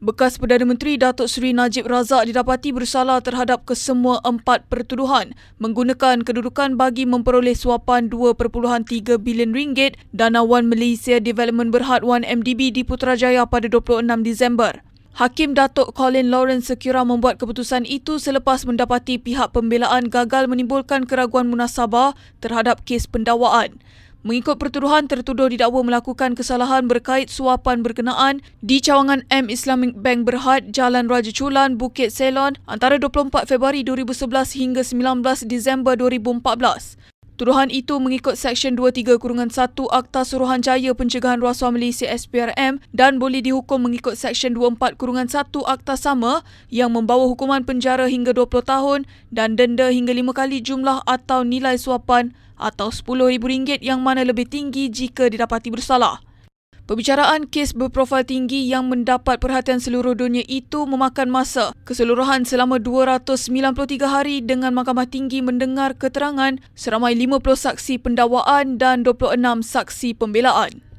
Bekas Perdana Menteri Datuk Seri Najib Razak didapati bersalah terhadap kesemua empat pertuduhan menggunakan kedudukan bagi memperoleh suapan 2.3 bilion ringgit dana Wan Malaysia Development Berhad 1 MDB di Putrajaya pada 26 Disember. Hakim Datuk Colin Lawrence sekira membuat keputusan itu selepas mendapati pihak pembelaan gagal menimbulkan keraguan munasabah terhadap kes pendakwaan. Mengikut pertuduhan, tertuduh didakwa melakukan kesalahan berkait suapan berkenaan di cawangan M Islamic Bank Berhad, Jalan Raja Chulan, Bukit Selon antara 24 Februari 2011 hingga 19 Disember 2014. Tuduhan itu mengikut Seksyen 23 Kurungan 1 Akta Suruhanjaya Pencegahan Rasuah Malaysia SPRM dan boleh dihukum mengikut Seksyen 24 Kurungan 1 Akta sama yang membawa hukuman penjara hingga 20 tahun dan denda hingga 5 kali jumlah atau nilai suapan atau RM10,000 yang mana lebih tinggi jika didapati bersalah. Pembicaraan kes berprofil tinggi yang mendapat perhatian seluruh dunia itu memakan masa keseluruhan selama 293 hari dengan Mahkamah Tinggi mendengar keterangan seramai 50 saksi pendakwaan dan 26 saksi pembelaan.